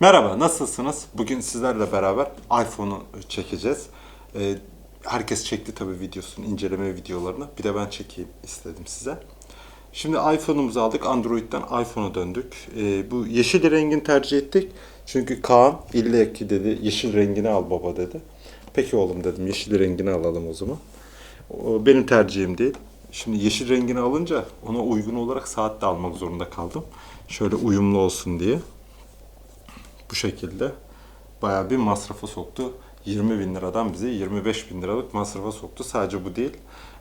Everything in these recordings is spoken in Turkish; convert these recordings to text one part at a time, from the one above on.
Merhaba, nasılsınız? Bugün sizlerle beraber iPhone'u çekeceğiz. Ee, herkes çekti tabii videosunu, inceleme videolarını. Bir de ben çekeyim istedim size. Şimdi iPhone'umuzu aldık, Android'den iPhone'a döndük. Ee, bu yeşil rengini tercih ettik. Çünkü Kaan ille ki dedi, yeşil rengini al baba dedi. Peki oğlum dedim, yeşil rengini alalım o zaman. Benim tercihim değil. Şimdi yeşil rengini alınca ona uygun olarak saat de almak zorunda kaldım. Şöyle uyumlu olsun diye bu şekilde bayağı bir masrafa soktu. 20 bin liradan bizi 25 bin liralık masrafa soktu. Sadece bu değil.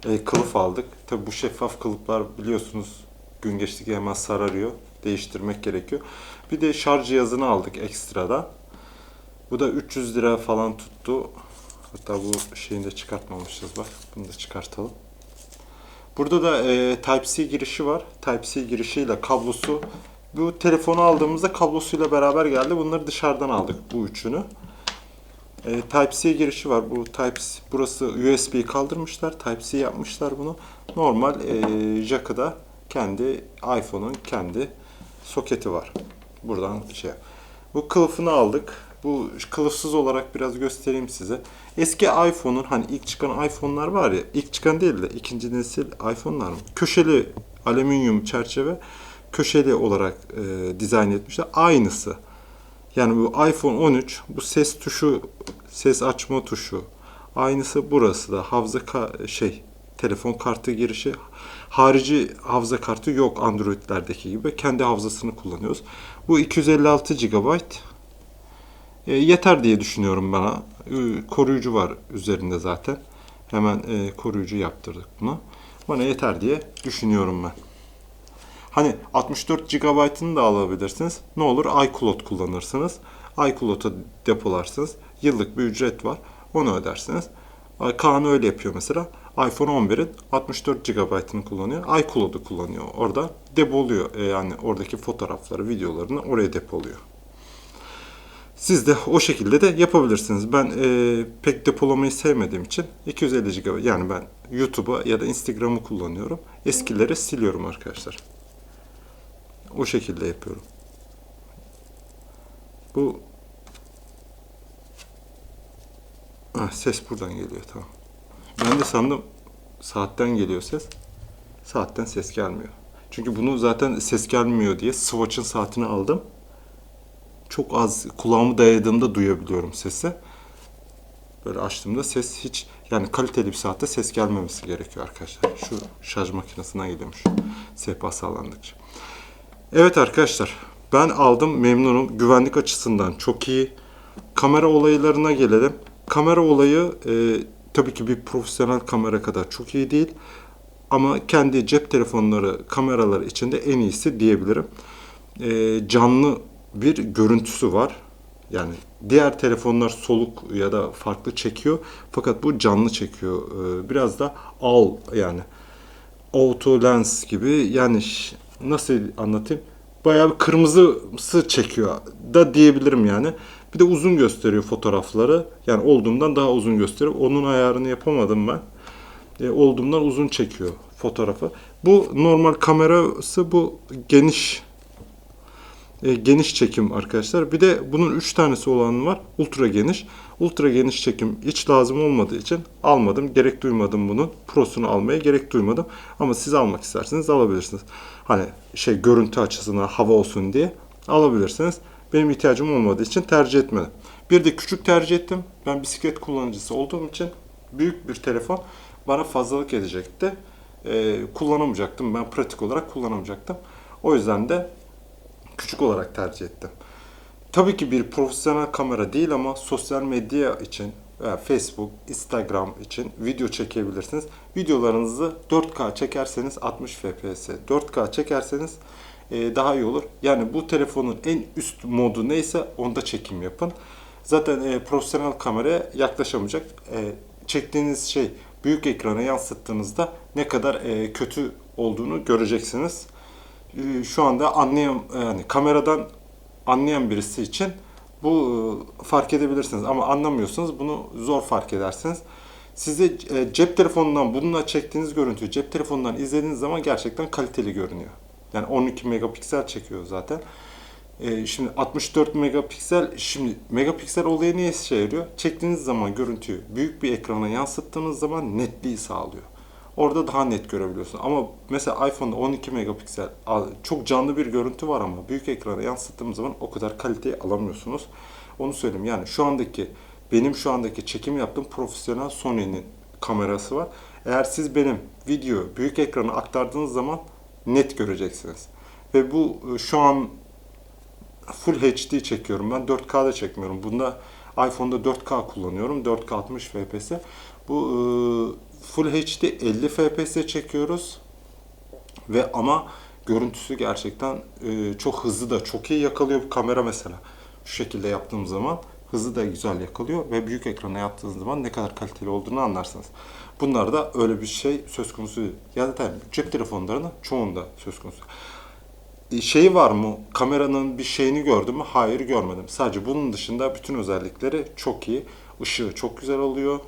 E, kılıf aldık. Tabi bu şeffaf kılıflar biliyorsunuz gün geçtikçe hemen sararıyor. Değiştirmek gerekiyor. Bir de şarj cihazını aldık ekstradan. Bu da 300 lira falan tuttu. Hatta bu şeyini de çıkartmamışız bak. Bunu da çıkartalım. Burada da e, Type-C girişi var. Type-C girişiyle kablosu. Bu telefonu aldığımızda kablosuyla beraber geldi. Bunları dışarıdan aldık bu üçünü. E, Type-C girişi var. Bu Type burası USB kaldırmışlar. Type-C yapmışlar bunu. Normal e, jack'ı da kendi iPhone'un kendi soketi var. Buradan şey. Bu kılıfını aldık. Bu kılıfsız olarak biraz göstereyim size. Eski iPhone'un hani ilk çıkan iPhone'lar var ya, ilk çıkan değil de ikinci nesil iPhone'lar mı? Köşeli alüminyum çerçeve köşeli olarak e, dizayn etmişler. Aynısı. Yani bu iPhone 13 bu ses tuşu, ses açma tuşu. Aynısı burası da hafıza ka- şey telefon kartı girişi. Harici hafıza kartı yok Android'lerdeki gibi. Kendi hafızasını kullanıyoruz. Bu 256 GB. E, yeter diye düşünüyorum bana. E, koruyucu var üzerinde zaten. Hemen e, koruyucu yaptırdık buna. Bana yeter diye düşünüyorum ben. Hani 64 GB'ını da alabilirsiniz. Ne olur iCloud kullanırsınız. iCloud'a depolarsınız. Yıllık bir ücret var. Onu ödersiniz. Kaan öyle yapıyor mesela. iPhone 11'in 64 GB'ını kullanıyor. iCloud'u kullanıyor. Orada depoluyor. E, Yani oradaki fotoğrafları, videolarını oraya depoluyor. Siz de o şekilde de yapabilirsiniz. Ben e, pek depolamayı sevmediğim için 250 GB yani ben YouTube'a ya da Instagram'ı kullanıyorum. Eskileri siliyorum arkadaşlar. O şekilde yapıyorum. Bu ah, ses buradan geliyor tamam. Ben de sandım saatten geliyor ses. Saatten ses gelmiyor. Çünkü bunu zaten ses gelmiyor diye Swatch'ın saatini aldım. Çok az kulağımı dayadığımda duyabiliyorum sesi. Böyle açtığımda ses hiç yani kaliteli bir saatte ses gelmemesi gerekiyor arkadaşlar. Şu şarj makinesinden geliyormuş. Sehpa sağlandıkça. Evet arkadaşlar ben aldım memnunum. Güvenlik açısından çok iyi. Kamera olaylarına gelelim. Kamera olayı e, tabii ki bir profesyonel kamera kadar çok iyi değil. Ama kendi cep telefonları kameraları içinde en iyisi diyebilirim. E, canlı bir görüntüsü var. Yani diğer telefonlar soluk ya da farklı çekiyor. Fakat bu canlı çekiyor. E, biraz da al yani auto lens gibi yani nasıl anlatayım? Bayağı bir kırmızısı çekiyor da diyebilirim yani. Bir de uzun gösteriyor fotoğrafları. Yani olduğumdan daha uzun gösteriyor. Onun ayarını yapamadım ben. E, olduğumdan uzun çekiyor fotoğrafı. Bu normal kamerası bu geniş e, geniş çekim arkadaşlar. Bir de bunun 3 tanesi olan var. Ultra geniş. Ultra geniş çekim hiç lazım olmadığı için almadım. Gerek duymadım bunun. Pro'sunu almaya gerek duymadım. Ama siz almak isterseniz alabilirsiniz. Hani şey görüntü açısından hava olsun diye alabilirsiniz. Benim ihtiyacım olmadığı için tercih etmedim. Bir de küçük tercih ettim. Ben bisiklet kullanıcısı olduğum için büyük bir telefon bana fazlalık edecekti. Ee, kullanamayacaktım. Ben pratik olarak kullanamayacaktım. O yüzden de küçük olarak tercih ettim. Tabii ki bir profesyonel kamera değil ama sosyal medya için Facebook, Instagram için video çekebilirsiniz. Videolarınızı 4K çekerseniz 60 FPS, 4K çekerseniz e, daha iyi olur. Yani bu telefonun en üst modu neyse onda çekim yapın. Zaten e, profesyonel kameraya yaklaşamayacak. E, çektiğiniz şey büyük ekrana yansıttığınızda ne kadar kötü olduğunu göreceksiniz. E, şu anda anlayan yani kameradan anlayan birisi için bu e, fark edebilirsiniz ama anlamıyorsanız bunu zor fark edersiniz. Size e, cep telefonundan bununla çektiğiniz görüntüyü cep telefonundan izlediğiniz zaman gerçekten kaliteli görünüyor. Yani 12 megapiksel çekiyor zaten. Ee, şimdi 64 megapiksel, şimdi megapiksel olayı niye işe yarıyor? Çektiğiniz zaman görüntüyü büyük bir ekrana yansıttığınız zaman netliği sağlıyor. Orada daha net görebiliyorsun. Ama mesela iPhone'da 12 megapiksel çok canlı bir görüntü var ama büyük ekrana yansıttığımız zaman o kadar kaliteyi alamıyorsunuz. Onu söyleyeyim. Yani şu andaki benim şu andaki çekim yaptığım profesyonel Sony'nin kamerası var. Eğer siz benim video büyük ekrana aktardığınız zaman net göreceksiniz. Ve bu e, şu an Full HD çekiyorum ben. 4K'da çekmiyorum. Bunda iPhone'da 4K kullanıyorum. 4K 60 FPS. Bu e, Full HD 50 FPS çekiyoruz. Ve ama görüntüsü gerçekten e, çok hızlı da çok iyi yakalıyor bu kamera mesela. Şu şekilde yaptığım zaman hızı da güzel yakalıyor ve büyük ekrana yaptığınız zaman ne kadar kaliteli olduğunu anlarsınız. Bunlarda öyle bir şey söz konusu değil. Ya zaten cep telefonlarının çoğunda söz konusu. E, şeyi var mı? Kameranın bir şeyini gördüm mü? Hayır görmedim. Sadece bunun dışında bütün özellikleri çok iyi. Işığı çok güzel oluyor.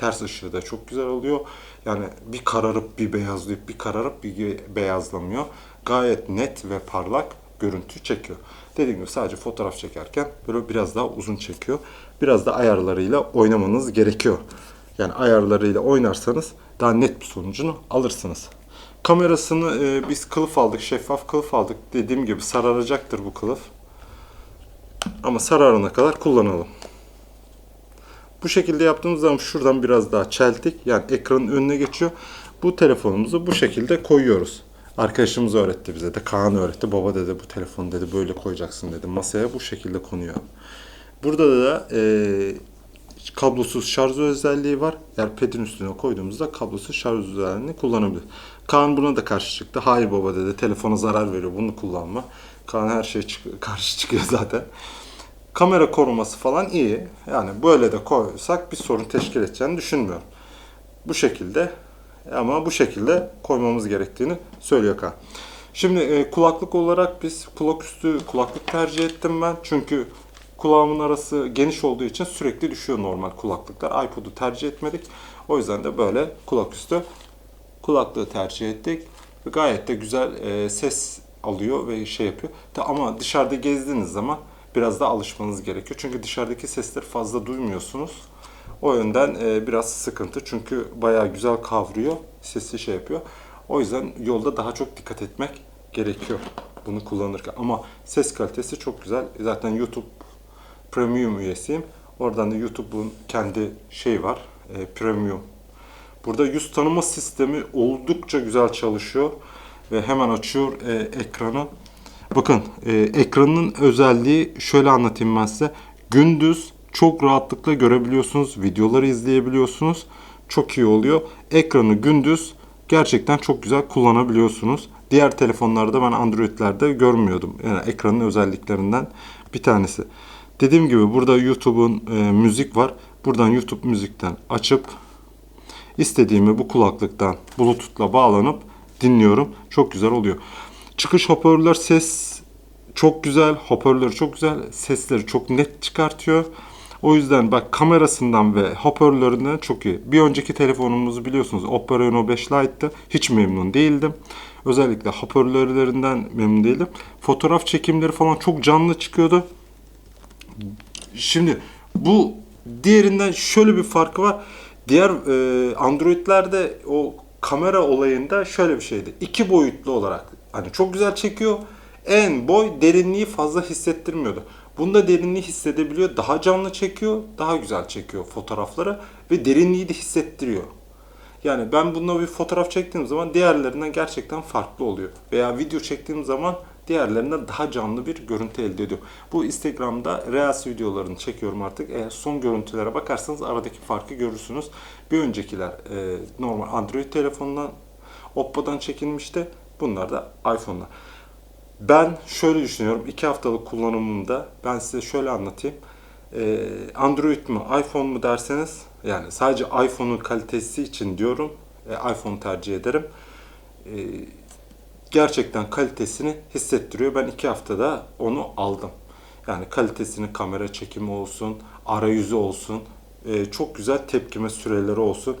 Ters ışığı da çok güzel oluyor. Yani bir kararıp bir beyazlayıp bir kararıp bir beyazlamıyor. Gayet net ve parlak görüntü çekiyor. Dediğim gibi sadece fotoğraf çekerken böyle biraz daha uzun çekiyor. Biraz da ayarlarıyla oynamanız gerekiyor. Yani ayarlarıyla oynarsanız daha net bir sonucunu alırsınız. Kamerasını e, biz kılıf aldık, şeffaf kılıf aldık. Dediğim gibi sararacaktır bu kılıf. Ama sararana kadar kullanalım. Bu şekilde yaptığımız zaman şuradan biraz daha çeltik. Yani ekranın önüne geçiyor. Bu telefonumuzu bu şekilde koyuyoruz. Arkadaşımız öğretti bize de. Kaan öğretti. Baba dedi bu telefonu dedi böyle koyacaksın dedi. Masaya bu şekilde konuyor. Burada da e, kablosuz şarj özelliği var. Eğer pedin üstüne koyduğumuzda kablosuz şarj özelliğini kullanabilir. Kaan buna da karşı çıktı. Hayır baba dedi telefona zarar veriyor bunu kullanma. Kaan her şeye çık- karşı çıkıyor zaten. Kamera koruması falan iyi. Yani böyle de koysak bir sorun teşkil edeceğini düşünmüyorum. Bu şekilde ama bu şekilde koymamız gerektiğini söylüyor Kaan. Şimdi e, kulaklık olarak biz kulak üstü kulaklık tercih ettim ben. Çünkü kulağımın arası geniş olduğu için sürekli düşüyor normal kulaklıklar. iPod'u tercih etmedik. O yüzden de böyle kulak üstü kulaklığı tercih ettik. Gayet de güzel e, ses alıyor ve şey yapıyor. Ama dışarıda gezdiğiniz zaman biraz da alışmanız gerekiyor. Çünkü dışarıdaki sesleri fazla duymuyorsunuz. O yönden e, biraz sıkıntı. Çünkü bayağı güzel kavruyor. Sesi şey yapıyor. O yüzden yolda daha çok dikkat etmek gerekiyor bunu kullanırken. Ama ses kalitesi çok güzel. Zaten YouTube Premium üyesiyim. Oradan da YouTube'un kendi şey var. e, Premium. Burada yüz tanıma sistemi oldukça güzel çalışıyor. Ve hemen açıyor e, ekranı. Bakın e, ekranın özelliği şöyle anlatayım ben size. Gündüz çok rahatlıkla görebiliyorsunuz. Videoları izleyebiliyorsunuz. Çok iyi oluyor. Ekranı gündüz gerçekten çok güzel kullanabiliyorsunuz. Diğer telefonlarda ben Android'lerde görmüyordum. Yani ekranın özelliklerinden bir tanesi. Dediğim gibi burada YouTube'un e, müzik var. Buradan YouTube müzikten açıp istediğimi bu kulaklıktan Bluetooth'la bağlanıp dinliyorum. Çok güzel oluyor. Çıkış hoparlör ses çok güzel. Hoparlörü çok güzel. Sesleri çok net çıkartıyor. O yüzden bak kamerasından ve hoparlöründen çok iyi. Bir önceki telefonumuzu biliyorsunuz Oppo Reno 5 Lite'tı. Hiç memnun değildim. Özellikle hoparlörlerinden memnun değildim. Fotoğraf çekimleri falan çok canlı çıkıyordu. Şimdi bu diğerinden şöyle bir farkı var. Diğer e, Android'lerde o kamera olayında şöyle bir şeydi. İki boyutlu olarak hani çok güzel çekiyor. En boy derinliği fazla hissettirmiyordu. Bunda derinliği hissedebiliyor. Daha canlı çekiyor. Daha güzel çekiyor fotoğrafları. Ve derinliği de hissettiriyor. Yani ben bununla bir fotoğraf çektiğim zaman diğerlerinden gerçekten farklı oluyor. Veya video çektiğim zaman diğerlerinden daha canlı bir görüntü elde ediyor. Bu Instagram'da Reels videolarını çekiyorum artık. Eğer son görüntülere bakarsanız aradaki farkı görürsünüz. Bir öncekiler e, normal Android telefonundan Oppo'dan çekilmişti. Bunlar da iPhone'dan. Ben şöyle düşünüyorum. iki haftalık kullanımımda ben size şöyle anlatayım. Ee, Android mu iPhone mu derseniz yani sadece iPhone'un kalitesi için diyorum. E, iPhone tercih ederim. E, gerçekten kalitesini hissettiriyor. Ben iki haftada onu aldım. Yani kalitesini kamera çekimi olsun, arayüzü olsun, e, çok güzel tepkime süreleri olsun.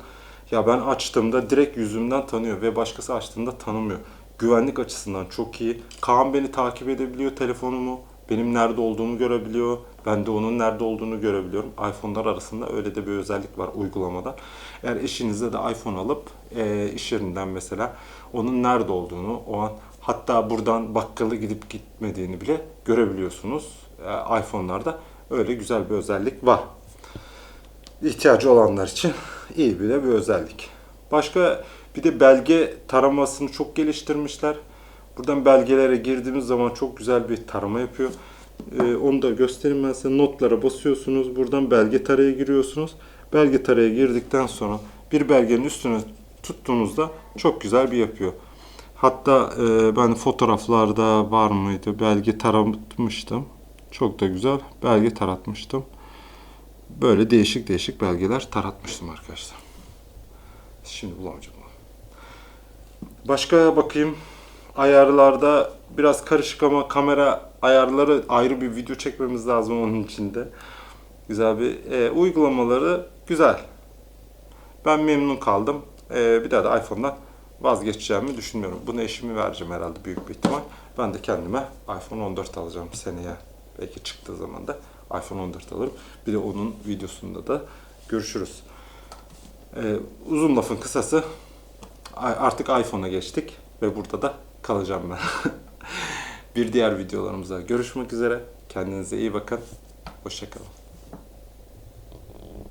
Ya ben açtığımda direkt yüzümden tanıyor ve başkası açtığında tanımıyor. Güvenlik açısından çok iyi. Kaan beni takip edebiliyor telefonumu benim nerede olduğumu görebiliyor. Ben de onun nerede olduğunu görebiliyorum. iPhone'lar arasında öyle de bir özellik var uygulamada. Eğer eşinizde de iPhone alıp e, iş yerinden mesela onun nerede olduğunu o an hatta buradan bakkala gidip gitmediğini bile görebiliyorsunuz. E, iPhone'larda öyle güzel bir özellik var ihtiyacı olanlar için iyi bir de bir özellik. Başka bir de belge taramasını çok geliştirmişler. Buradan belgelere girdiğimiz zaman çok güzel bir tarama yapıyor. Ee, onu da göstereyim ben size. Notlara basıyorsunuz. Buradan belge taraya giriyorsunuz. Belge taraya girdikten sonra bir belgenin üstüne tuttuğunuzda çok güzel bir yapıyor. Hatta e, ben fotoğraflarda var mıydı? Belge taratmıştım. Çok da güzel belge taratmıştım böyle değişik değişik belgeler taratmıştım arkadaşlar. Şimdi bulamayacağım. Başka bakayım. Ayarlarda biraz karışık ama kamera ayarları ayrı bir video çekmemiz lazım onun içinde. Güzel bir e, uygulamaları güzel. Ben memnun kaldım. E, bir daha da iPhone'dan vazgeçeceğimi düşünmüyorum. Bunu eşimi vereceğim herhalde büyük bir ihtimal. Ben de kendime iPhone 14 alacağım seneye. Belki çıktığı zaman da iPhone 14 alırım. Bir de onun videosunda da görüşürüz. Ee, uzun lafın kısası artık iPhone'a geçtik ve burada da kalacağım ben. bir diğer videolarımıza görüşmek üzere. Kendinize iyi bakın. Hoşçakalın.